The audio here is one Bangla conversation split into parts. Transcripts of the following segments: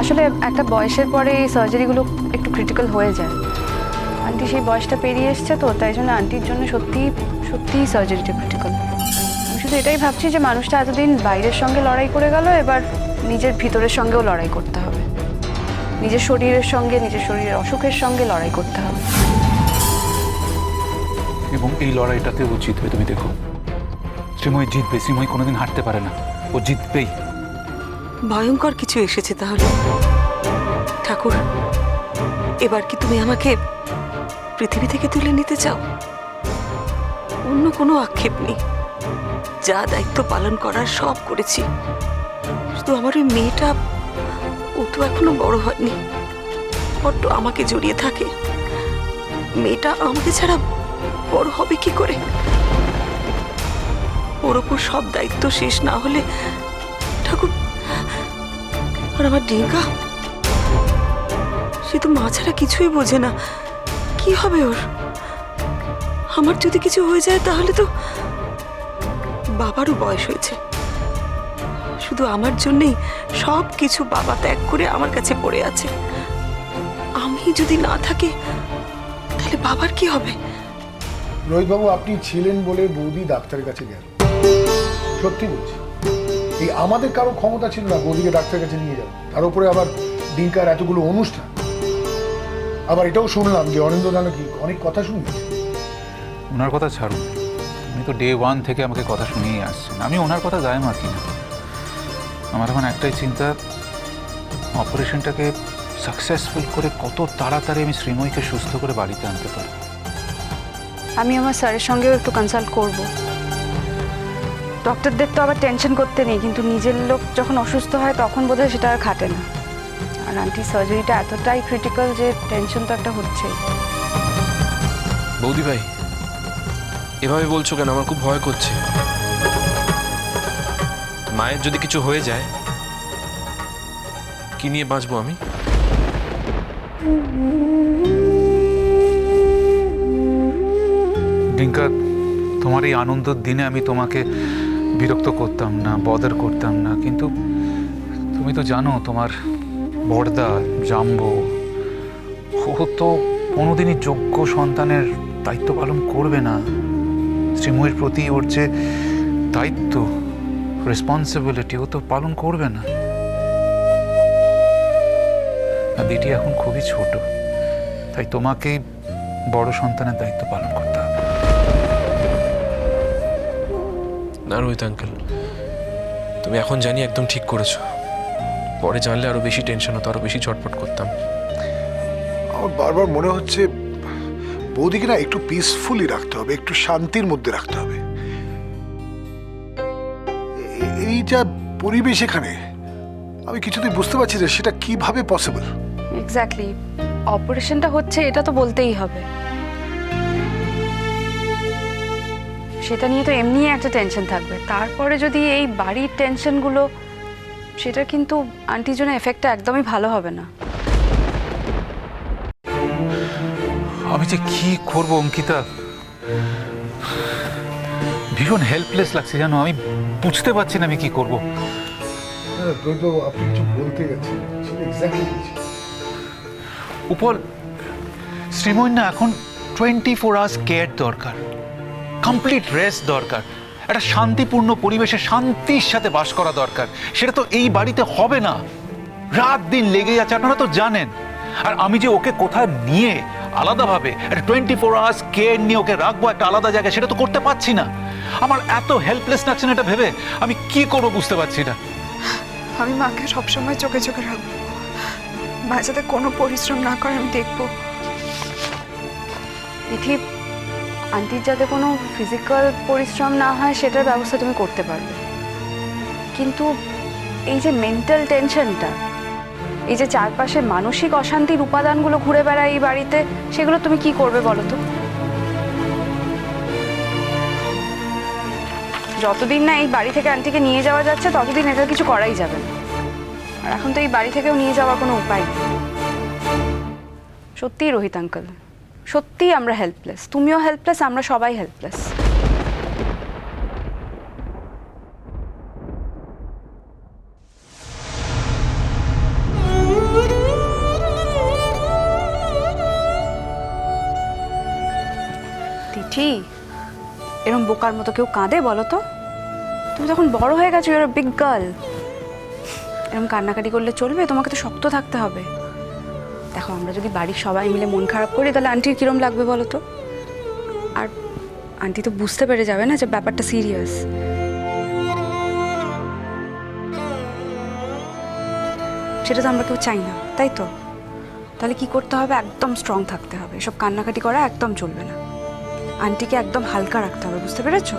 আসলে একটা বয়সের পরে এই সার্জারিগুলো একটু ক্রিটিক্যাল হয়ে যায়। আন্টি সেই বয়সটা পেরিয়ে এসছে তো, তাই জন্য আন্টির জন্য সত্যি সত্যিই সার্জারিটা ক্রিটিক্যাল আমি শুধু এটাই ভাবছি যে মানুষটা এতদিন বাইরের সঙ্গে লড়াই করে গেল, এবার নিজের ভিতরের সঙ্গেও লড়াই করতে হবে। নিজের শরীরের সঙ্গে, নিজের শরীরের অসুখের সঙ্গে লড়াই করতে হবে। এবং এই লড়াইটাতে ও জিতবে, তুমি দেখো। শ্রীময় জিতবে, শ্রীময় কোনোদিন হারতে পারে না। ও জিতবেই। ভয়ঙ্কর কিছু এসেছে তাহলে। ঠাকুর, এবার কি তুমি আমাকে পৃথিবী থেকে তুলে নিতে চাও? অন্য কোনো আক্ষেপ নেই। যা দায়িত্ব পালন করার সব করেছি। শুধু আমার ওই মেয়েটা, ও তো এখনও বড় হয়নি। বড্ড আমাকে জড়িয়ে থাকে। মেয়েটা আমাকে ছাড়া বড় হবে কি করে? ওর ওপর সব দায়িত্ব শেষ না হলে আর আমার ডিঙ্কা সে তো মা ছাড়া কিছুই বোঝে না। কি হবে ওর? আমার যদি কিছু হয়ে যায় তাহলে তো বাবারও বয়স হয়েছে। শুধু আমার জন্যেই সব কিছু বাবা ত্যাগ করে আমার কাছে পড়ে আছে। আমি যদি না থাকি, তাহলে বাবার কি হবে? রোহিতবাবু, আপনি ছিলেন বলে বৌদি ডাক্তারের কাছে গেল। সত্যি বলছি। এই আমাদের কারও ক্ষমতা ছিল না বৌদিকে ডাক্তারের কাছে নিয়ে যাবে তার উপরে আবার ডিঙ্কার এতগুলো অনুষ্ঠান। আবার এটাও শুনলাম যে অনিন্দ দা নাকি অনেক কথা শুনিয়েছে। ওনার কথা ছাড়ুন। উনি তো ডে ওয়ান থেকে আমাকে কথা শুনিয়ে আসছেন। আমি ওনার কথা গায়ে মাখি না? আমার এখন একটাই চিন্তা অপারেশনটাকে সাকসেসফুল করে কত তাড়াতাড়ি আমি শ্রীময়ীকে সুস্থ করে বাড়িতে আনতে পারব? আমি আমার স্যারের সঙ্গেও একটু কনসাল্ট করব। ডক্টরদের তো আবার টেনশন করতে নেই কিন্তু নিজের লোক যখন অসুস্থ হয় তখন বোধহয় সেটা আর খাটে না। আর আন্টি সার্জারিটা এতটাই ক্রিটিক্যাল যে টেনশন তো একটা হচ্ছেই। বৌদি ভাই এভাবে বলছো কেন? আমার খুব ভয় করছে। মায়ের যদি কিছু হয়ে যায় কি নিয়ে বাঁচবো আমি? ডিঙ্কা তোমার এই আনন্দের দিনে আমি তোমাকে বিরক্ত করতাম না বদার করতাম না, কিন্তু তুমি তো জানো তোমার বর্দা জাম্বো, ও তো কোনোদিনই যোগ্য সন্তানের দায়িত্ব পালন করবে না। শ্রীময়ের প্রতি ওর যে দায়িত্ব রেসপন্সিবিলিটি ও তো পালন করবে না। দিটি এখন খুবই ছোট, তাই তোমাকেই বড় সন্তানের দায়িত্ব পালন করতে না রোহিত আঙ্কেল। তুমি এখন জানি একদম ঠিক করেছ। পরে জানলে আরও বেশি টেনশন হতো আরও বেশি ছটফট করতাম। আমার বারবার মনে হচ্ছে বৌদিকে না একটু পিসফুলি রাখতে হবে একটু শান্তির মধ্যে রাখতে হবে। এই যা পরিবেশ এখানে আমি কিছুতেই বুঝতে পারছি না সেটা কীভাবে পসিবল এক্স্যাক্টলি অপারেশনটা হচ্ছে এটা তো বলতেই হবে। সেটা নিয়ে তো এমনি একটা টেনশন থাকবে। তারপরে যদি এই বাড়ির টেনশনগুলো সেটা কিন্তু আন্টির জন্য এফেক্টটা একদমই ভালো হবে না। আমি যে কি করব অঙ্কিতা? ভীষণ হেল্পলেস লাগছে জানো আমি বুঝতে পারছি না আমি কি করব। আপনি কিছু বলতে গেছেন উপর শ্রীময় না এখন টোয়েন্টি ফোর আওয়ার্স কেয়ার দরকার। কমপ্লিট রেস্ট দরকার। একটা শান্তিপূর্ণ পরিবেশে শান্তির সাথে বাস করা দরকার। সেটা তো এই বাড়িতে হবে না। রাত দিন লেগে যাচ্ছে আপনারা তো জানেন। আর আমি যে ওকে কোথায় নিয়ে আলাদাভাবে একটা টোয়েন্টি ফোর আওয়ার্স কেয়ার নিয়ে ওকে রাখব একটা আলাদা জায়গায়, সেটা তো করতে পারছি না। আমার এত হেল্পলেস লাগছে না এটা ভেবে, আমি কি করব বুঝতে পারছি না। আমি মাকে সবসময় চোখে চোখে রাখব। মা যাতে কোনো পরিশ্রম না করে আমি দেখব। তিথি আন্টির যাতে কোনো ফিজিক্যাল পরিশ্রম না হয়, সেটার ব্যবস্থা তুমি করতে পারবে। কিন্তু এই যে মেন্টাল টেনশনটা এই যে চারপাশে মানসিক অশান্তির উপাদানগুলো ঘুরে বেড়ায় এই বাড়িতে, সেগুলো তুমি কি করবে বলো তো? যতদিন না এই বাড়ি থেকে আন্টিকে নিয়ে যাওয়া যাচ্ছে, ততদিন এটা কিছু করাই যাবে আর এখন তো এই বাড়ি থেকেও নিয়ে যাওয়ার কোনো উপায় নেই। সত্যিই রোহিত আঙ্কেল সত্যিই আমরা হেল্পলেস তুমিও হেল্পলেস আমরা সবাই হেল্পলেস টি এরম বোকার মতো কেউ কাঁদে বলো তো? তুমি যখন বড় হয়ে গেছো এর বিগ গার্ল এরম কান্নাকাটি করলে চলবে, তোমাকে তো শক্ত থাকতে হবে। দেখো, আমরা যদি বাড়ির সবাই মিলে মন খারাপ করি, তাহলে আন্টির কিরম লাগবে বলো তো? আর আন্টি তো বুঝতে পেরে যাবে না যে ব্যাপারটা সিরিয়াস সেটা তো আমরা কেউ চাই না, তাই তো? তাহলে কি করতে হবে? একদম স্ট্রং থাকতে হবে। সব কান্নাকাটি করা একদম চলবে না। আন্টিকে একদম হালকা রাখতে হবে, বুঝতে পেরেছ?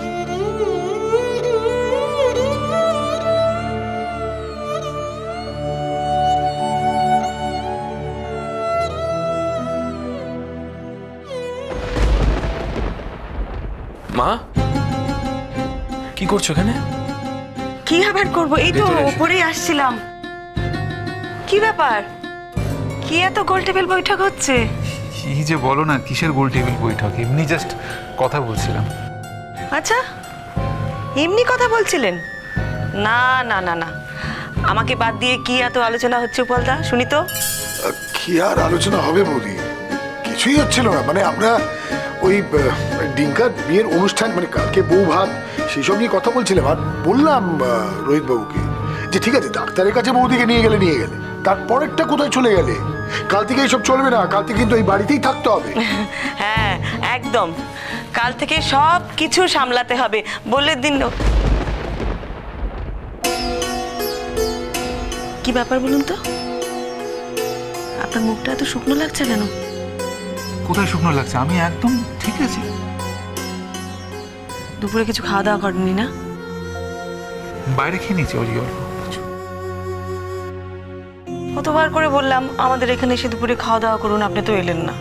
মা? কি করছ এখানে? কি আবার করব? এই তো উপরেই আসছিলাম। কি ব্যাপার? কি এত গোল টেবিল বৈঠক হচ্ছে? কি যে বলো না কিসের গোল টেবিল বৈঠক? এমনি জাস্ট কথা বলছিলাম। আচ্ছা এমনি কথা বলছিলেন? না না না না। আমাকে বাদ দিয়ে কি এত আলোচনা হচ্ছে উপলদা? শুনি তো। কি আর আলোচনা হবে বৌদি? কিছুই হচ্ছিল না। মানে আমরা ওই ডিঙ্কার বিয়ের অনুষ্ঠান মানে কালকে বউ ভাত সেসব নিয়ে কথা বলছিলাম। আর বললাম রোহিত বাবুকে যে ঠিক আছে ডাক্তারের কাছে বৌদিকে নিয়ে গেলে নিয়ে গেলে। তারপরেরটা কোথায় চলে গেলে? কাল থেকে এইসব চলবে না কাল থেকে কিন্তু এই বাড়িতেই থাকতে হবে। হ্যাঁ একদম। কাল থেকে সব কিছু সামলাতে হবে বলে দিন। না। কি ব্যাপার বলুন তো? আপনার মুখটা এত শুকনো লাগছে কেন? কোথায় শুকনো লাগছে? আমি একদম ঠিক আছি। দুপুরে কিছু খাওয়া দাওয়া করেননি না? বাইরে খেয়ে নিয়েছি ওই অল্প। কতবার করে বললাম আমাদের এখানে এসে দুপুরে খাওয়া দাওয়া করুন আপনি তো এলেন না।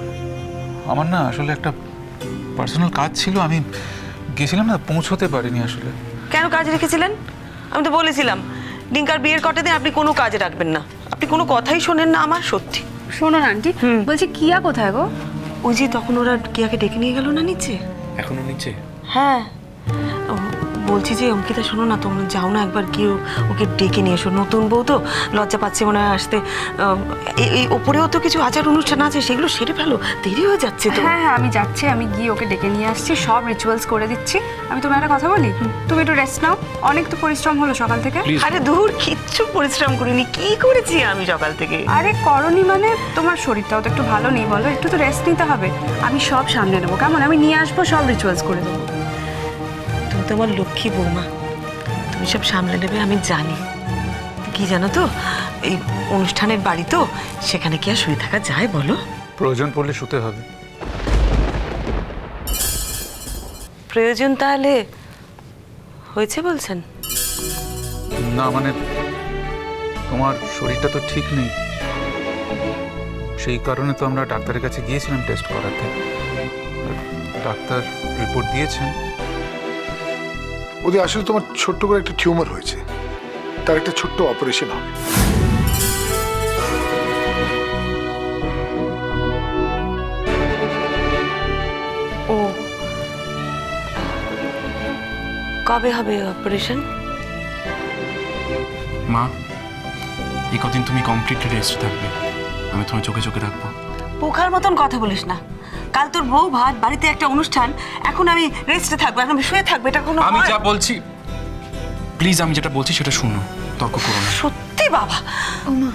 আমার না আসলে একটা পার্সোনাল কাজ ছিল আমি গেছিলাম না পৌঁছতে পারিনি আসলে। কেন কাজ রেখেছিলেন? আমি তো বলেছিলাম ডিঙ্কার বিয়ের কটে দিন আপনি কোনো কাজে রাখবেন না। আপনি কোনো কথাই শোনেন না আমার সত্যি। শোনো না আন্টি বলছি কিয়া কোথায় গো? ওই যে তখন ওরা কিয়াকে ডেকে নিয়ে গেল না নিচে? এখনও নিচে? হ্যাঁ। বলছি যে অঙ্কিতা শোনো না তোমরা যাও না একবার গিয়ে ও- ওকে ডেকে নিয়ে এসো। নতুন বউ তো লজ্জা পাচ্ছে মনে হয় আসতে। এই- এই ওপরেও তো কিছু আচার অনুষ্ঠান আছে সেগুলো সেরে ফেলো দেরি হয়ে যাচ্ছে তো। হ্যাঁ হ্যাঁ আমি যাচ্ছি আমি গিয়ে ওকে ডেকে নিয়ে আসছি সব রিচুয়ালস করে দিচ্ছি। আমি তোমার একটা কথা বলি? তুমি একটু রেস্ট নাও অনেক তো পরিশ্রম হলো সকাল থেকে। আরে দূর কিচ্ছু পরিশ্রম করিনি কি করেছি আমি সকাল থেকে? আরে করনি মানে তোমার শরীরটাও তো একটু ভালো নেই বলো একটু তো রেস্ট নিতে হবে। আমি সব সামনে নেব কেমন? আমি নিয়ে আসব সব রিচুয়ালস করে দেবো। তুমি তো আমার লক্ষ্মী বৌমা। তুমি সব সামলে নেবে আমি জানি। কি জানো তো এই অনুষ্ঠানের বাড়ি তো সেখানে কি আর শুয়ে থাকা যায় বলো? প্রয়োজন পড়লে শুতে হবে। প্রয়োজন তাহলে হয়েছে বলছেন? না মানে তোমার শরীরটা তো ঠিক নেই। সেই কারণে তো আমরা ডাক্তারের কাছে গিয়েছিলাম টেস্ট করাতে। ডাক্তার রিপোর্ট দিয়েছেন। ওদের আসলে তোমার ছোট্ট করে একটা টিউমার হয়েছে। তার একটা ছোট্ট অপারেশন হবে। ও। কবে হবে অপারেশন? মা এই কদিন তুমি কমপ্লিটলি রেস্ট থাকবে। আমি তোমার চোখে চোখে রাখব। পোখার মতন কথা বলিস না। কাল তোর বউ ভাত বাড়িতে একটা অনুষ্ঠান এখন আমি রেস্টে থাকব এখন আমি শুয়ে থাকব এটা কোনো আমি হয়? যা বলছি প্লিজ আমি যেটা বলছি সেটা শুনো তর্ক করো না। সত্যি বাবা। ওমা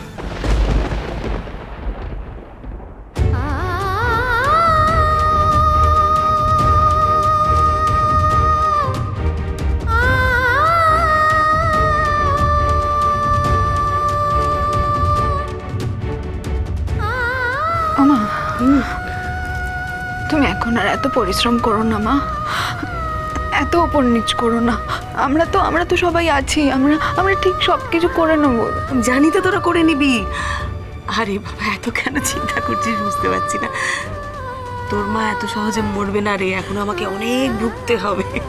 তুমি এখন আর এত পরিশ্রম করো না, মা। এত ওপর নিচ করো না। আমরা তো আমরা তো সবাই আছি। আমরা আমরা ঠিক সব কিছু করে নেব। জানি তো তোরা করে নিবি। আরে বাবা, এত কেন চিন্তা করছিস বুঝতে পারছি না। তোর মা এত সহজে মরবে না রে। এখন আমাকে অনেক ভুগতে হবে।